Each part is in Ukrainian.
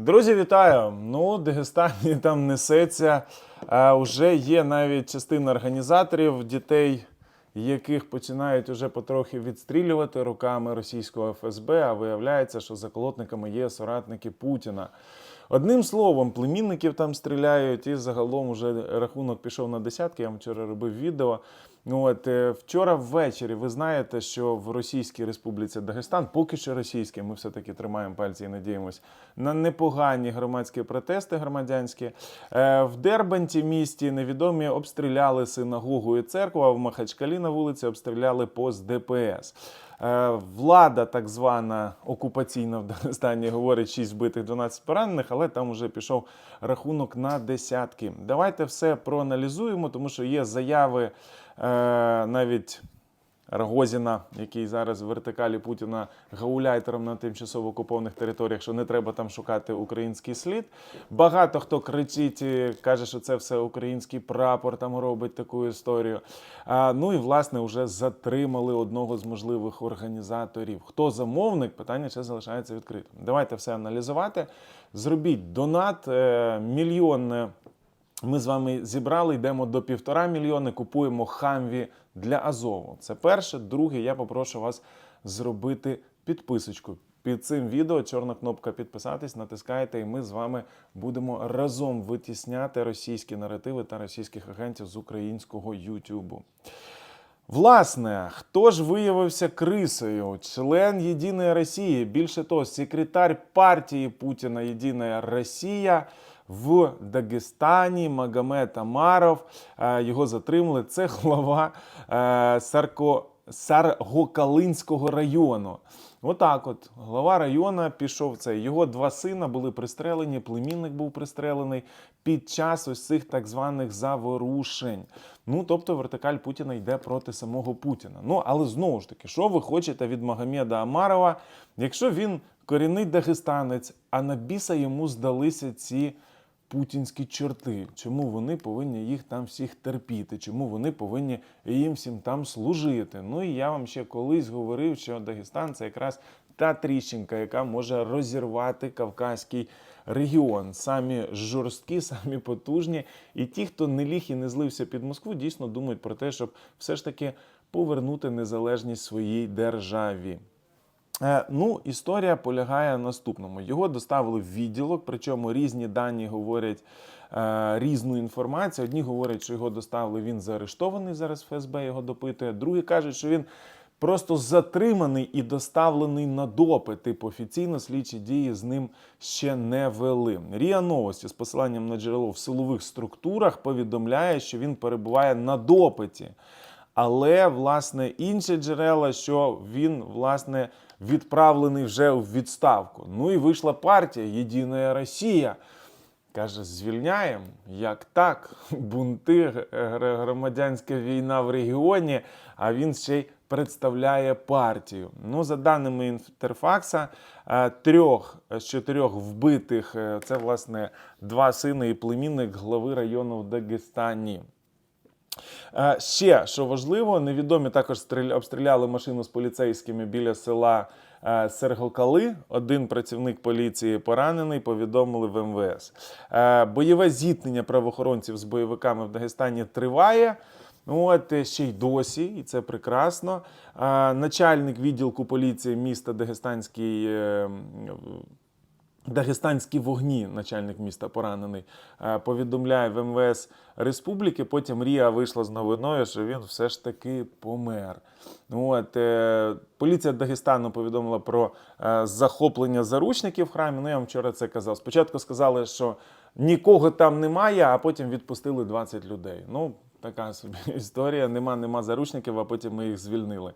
Друзі, вітаю! Ну, Дагестані там несеться. А, уже є навіть частина організаторів дітей, яких починають уже потрохи відстрілювати руками російського ФСБ, а виявляється, що заколотниками є соратники Путіна. Одним словом, племінників там стріляють, і загалом уже рахунок пішов на десятки. Я вам вчора робив відео. Ну, От е, вчора ввечері ви знаєте, що в Російській Республіці Дагестан, поки що російський, ми все-таки тримаємо пальці і надіємось на непогані громадські протести громадянські. Е, В Дербанті місті невідомі обстріляли синагогу і церкву, а в Махачкалі на вулиці обстріляли пост ДПС. Е, Влада, так звана окупаційна в Дагестані, говорить 6 збитих, 12 поранених, але там вже пішов рахунок на десятки. Давайте все проаналізуємо, тому що є заяви е, навіть. Рогозіна, який зараз в вертикалі Путіна гауляйтером на тимчасово окупованих територіях, що не треба там шукати український слід. Багато хто кричить, каже, що це все український прапор там робить таку історію. А, ну і власне вже затримали одного з можливих організаторів. Хто замовник? Питання ще залишається відкритим. Давайте все аналізувати. Зробіть донат е, мільйон. Ми з вами зібрали, йдемо до півтора мільйони, купуємо хамві для Азову. Це перше. Друге, я попрошу вас зробити підписочку. Під цим відео чорна кнопка підписатись, натискаєте, і ми з вами будемо разом витісняти російські наративи та російських агентів з українського Ютубу. Власне, хто ж виявився крисою? Член Єдиної Росії, більше того, секретар партії Путіна Єдина Росія в Дагестані Магомед Амаров. Е, Його затримали. Це глава е, Сарко. Саргокалинського району. Отак, от глава району пішов цей. Його два сина були пристрелені, племінник був пристрелений під час ось цих так званих заворушень. Ну, тобто вертикаль Путіна йде проти самого Путіна. Ну, але знову ж таки, що ви хочете від Магомеда Амарова, якщо він корінний дагестанець, а на біса йому здалися ці путінські чорти, чому вони повинні їх там всіх терпіти, чому вони повинні їм всім там служити. Ну і я вам ще колись говорив, що Дагестан це якраз та тріщинка, яка може розірвати Кавказький регіон. Самі жорсткі, самі потужні. І ті, хто не ліг і не злився під Москву, дійсно думають про те, щоб все ж таки повернути незалежність своїй державі. Е, Ну, історія полягає в наступному. Його доставили в відділок, причому різні дані говорять е, різну інформацію. Одні говорять, що його доставили, він заарештований зараз ФСБ його допитує. Другі кажуть, що він просто затриманий і доставлений на допит. Типу офіційно слідчі дії з ним ще не вели. Ріа Новості з посиланням на джерело в силових структурах повідомляє, що він перебуває на допиті. Але власне інші джерела, що він власне відправлений вже у відставку. Ну і вийшла партія Єдина Росія. Каже, звільняємо. Як так? Бунти, громадянська війна в регіоні, а він ще й представляє партію. Ну, за даними Інтерфакса, е, трьох з чотирьох вбитих е, це власне два сини і племінник глави району в Дагестані. Е, Ще що важливо, невідомі також обстріляли машину з поліцейськими біля села е, Сергокали. Один працівник поліції поранений, повідомили в МВС. Е, Бойове зіткнення правоохоронців з бойовиками в Дагестані триває. От ще й досі, і це прекрасно. Начальник відділку поліції міста Дагестанський. Дагестанські вогні, начальник міста поранений, е, повідомляє в МВС Республіки. Потім Ріа вийшла з новиною, що він все ж таки помер. От, е, поліція Дагестану повідомила про е, захоплення заручників в храмі. Ну, я вам вчора це казав. Спочатку сказали, що нікого там немає, а потім відпустили 20 людей. Ну, така собі історія. Нема, нема заручників, а потім ми їх звільнили.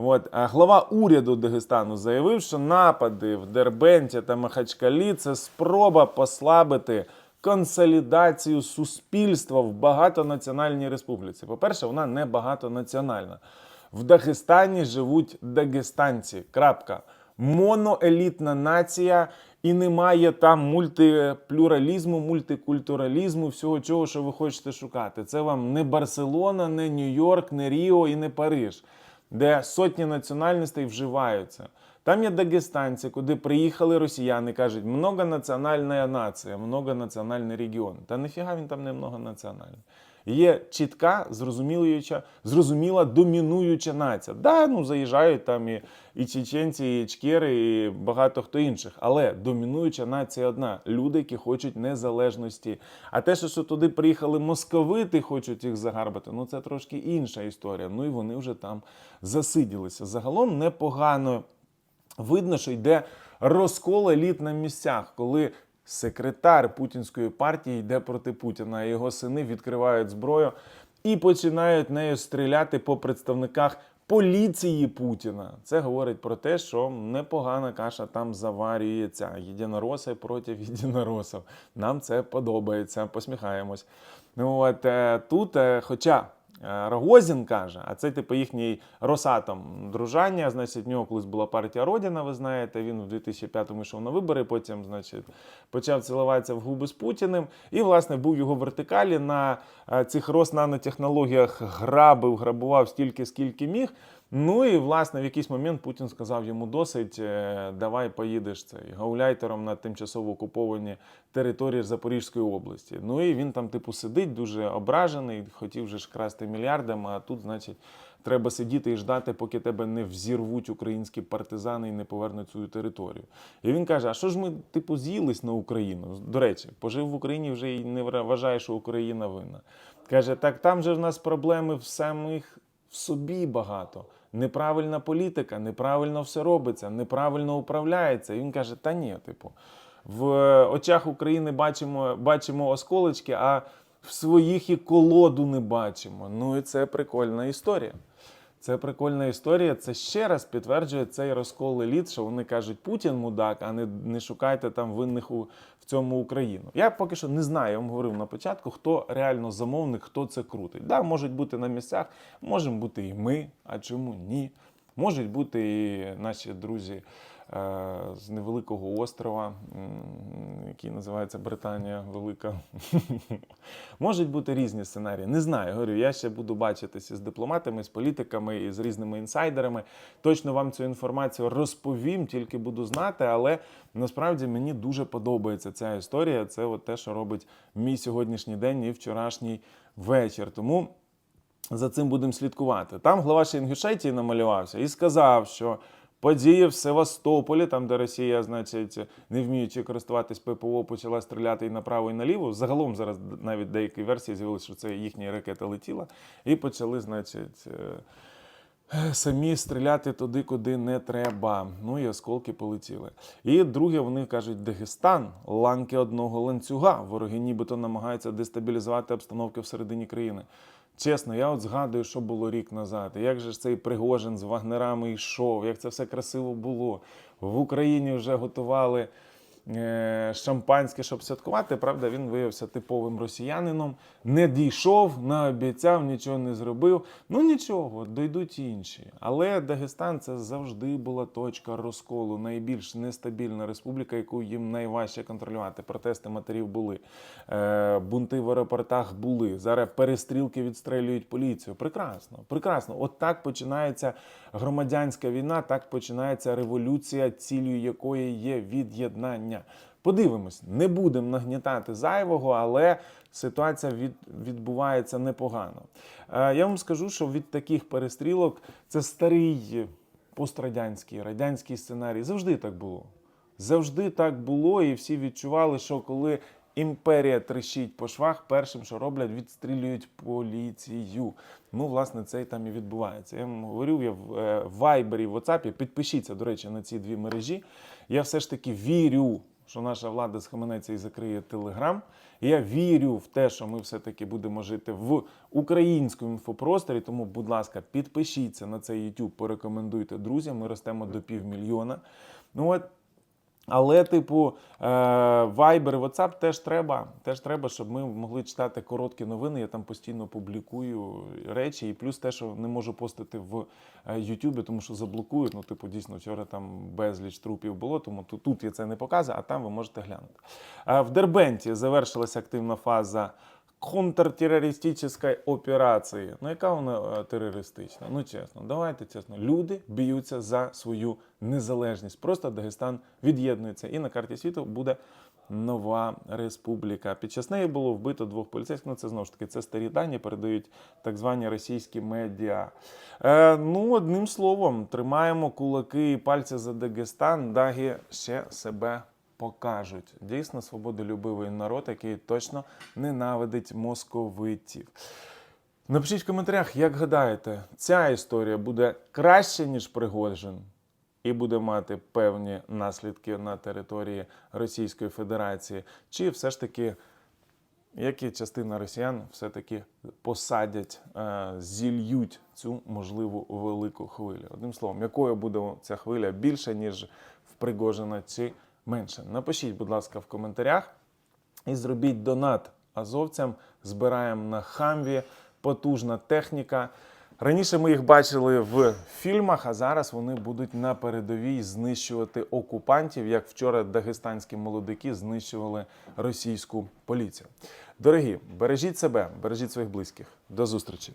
От. Глава уряду Дагестану заявив, що напади в Дербенті та Махачкалі це спроба послабити консолідацію суспільства в багатонаціональній республіці. По-перше, вона не багатонаціональна. В Дагестані живуть дагестанці. Крапка. Моноелітна нація, і немає там мультиплюралізму, мультикультуралізму, всього чого, що ви хочете шукати. Це вам не Барселона, не Нью-Йорк, не Ріо і не Париж, де сотні національностей вживаються. Там є дагестанці, куди приїхали росіяни, кажуть, многонаціональна нація, многонаціональний регіон. Та ніфіга він там не многонаціональний. Є чітка, зрозумілуюча, зрозуміла домінуюча нація. Да, ну заїжджають там і, і чеченці, і чкери, і багато хто інших. Але домінуюча нація одна люди, які хочуть незалежності. А те, що, туди приїхали московити, хочуть їх загарбати, ну це трошки інша історія. Ну і вони вже там засиділися. Загалом непогано видно, що йде розкол еліт на місцях, коли секретар путінської партії йде проти Путіна, його сини відкривають зброю і починають нею стріляти по представниках поліції Путіна. Це говорить про те, що непогана каша там заварюється. Єдинороси проти єдиноросів. Нам це подобається, посміхаємось. Ну от е, тут, е, хоча. Е, Рогозін каже, а це типу їхній Росатом дружання. Значить, в нього колись була партія Родіна, ви знаєте. Він в 2005-му йшов на вибори, потім, значить, почав цілуватися в губи з Путіним. І, власне, був його вертикалі на е, цих роснанотехнологіях грабив, грабував стільки, скільки міг. Ну і власне в якийсь момент Путін сказав йому досить, е, давай поїдеш цей гауляйтером на тимчасово окуповані території Запорізької області. Ну і він там, типу, сидить дуже ображений, хотів вже ж красти мільярдами, а тут, значить, треба сидіти і ждати, поки тебе не взірвуть українські партизани і не повернуть свою територію. І він каже: А що ж ми, типу, з'їлись на Україну? До речі, пожив в Україні вже і не вважає, що Україна винна. Каже, так там же в нас проблеми в самих в собі багато. Неправильна політика, неправильно все робиться, неправильно управляється. І він каже: та ні, типу, в очах України бачимо, бачимо осколочки, а в своїх і колоду не бачимо. Ну і це прикольна історія. Це прикольна історія. Це ще раз підтверджує цей розкол еліт, що вони кажуть Путін мудак, а не, не шукайте там винних у в цьому Україну. Я поки що не знаю, я вам говорив на початку, хто реально замовник, хто це крутить. Да, можуть бути на місцях, можемо бути і ми, а чому ні? Можуть бути і наші друзі з невеликого острова, який називається Британія Велика. Можуть бути різні сценарії. Не знаю. Говорю, я ще буду бачитися з дипломатами, з політиками і з різними інсайдерами. Точно вам цю інформацію розповім, тільки буду знати. Але насправді мені дуже подобається ця історія. Це от те, що робить мій сьогоднішній день і вчорашній вечір. Тому. За цим будемо слідкувати. Там глава ще намалювався і сказав, що події в Севастополі, там де Росія, значить, не вміючи користуватись ППО, почала стріляти і направо, і наліво. Загалом зараз навіть деякі версії з'явилися, що це їхня ракета летіла, і почали, значить. е, Самі стріляти туди, куди не треба. Ну і осколки полетіли. І друге, вони кажуть, Дагестан, ланки одного ланцюга. Вороги нібито намагаються дестабілізувати обстановку всередині країни. Чесно, я от згадую, що було рік назад. і Як же ж цей Пригожин з вагнерами йшов, як це все красиво було. В Україні вже готували шампанське, щоб святкувати. Правда, він виявився типовим росіянином. Не дійшов, наобіцяв, нічого не зробив. Ну нічого, дойдуть інші. Але Дагестан це завжди була точка розколу, найбільш нестабільна республіка, яку їм найважче контролювати. Протести матерів були, е, бунти в аеропортах були. Зараз перестрілки відстрелюють поліцію. Прекрасно, прекрасно. От так починається громадянська війна, так починається революція, цілею якої є від'єднання. Подивимось, не будемо нагнітати зайвого, але ситуація від, відбувається непогано. Е, я вам скажу, що від таких перестрілок це старий пострадянський радянський сценарій. Завжди так було. Завжди так було, і всі відчували, що коли імперія трещить по швах, першим, що роблять, відстрілюють поліцію. Ну, власне, це і там і відбувається. Я вам говорю, я в е, Вайбері, в WhatsApp, підпишіться, до речі, на ці дві мережі. Я все ж таки вірю, що наша влада схаменеться і закриє Телеграм. Я вірю в те, що ми все-таки будемо жити в українському інфопросторі. Тому, будь ласка, підпишіться на цей YouTube, порекомендуйте друзям. Ми ростемо до півмільйона. Ну от. Але, типу, е, Viber, і WhatsApp теж треба, теж треба, щоб ми могли читати короткі новини. Я там постійно публікую речі, і плюс те, що не можу постити в е, YouTube, тому що заблокують. Ну, типу, дійсно, вчора там безліч трупів було, тому тут, тут я це не показую, а там ви можете глянути. Е, В Дербенті завершилася активна фаза контртерористичної операції. Ну, яка вона е, терористична? Ну, чесно, давайте чесно. Люди б'ються за свою незалежність. Просто Дагестан від'єднується, і на карті світу буде нова республіка. Під час неї було вбито двох поліцейських. Ну, це знову ж таки це старі дані, передають так звані російські медіа. Е, ну, одним словом, тримаємо кулаки і пальці за Дагестан. Даги ще себе покажуть. Дійсно, свободолюбивий народ, який точно ненавидить московитів. Напишіть в коментарях, як гадаєте, ця історія буде краще, ніж Пригожин, і буде мати певні наслідки на території Російської Федерації, чи все ж таки, як і частина росіян, все-таки посадять, е, зільють цю можливу велику хвилю. Одним словом, якою буде ця хвиля більше, ніж в Пригожина, чи менше? Напишіть, будь ласка, в коментарях і зробіть донат азовцям. Збираємо на хамві потужна техніка. Раніше ми їх бачили в фільмах, а зараз вони будуть на передовій знищувати окупантів, як вчора дагестанські молодики знищували російську поліцію. Дорогі, бережіть себе, бережіть своїх близьких. До зустрічі!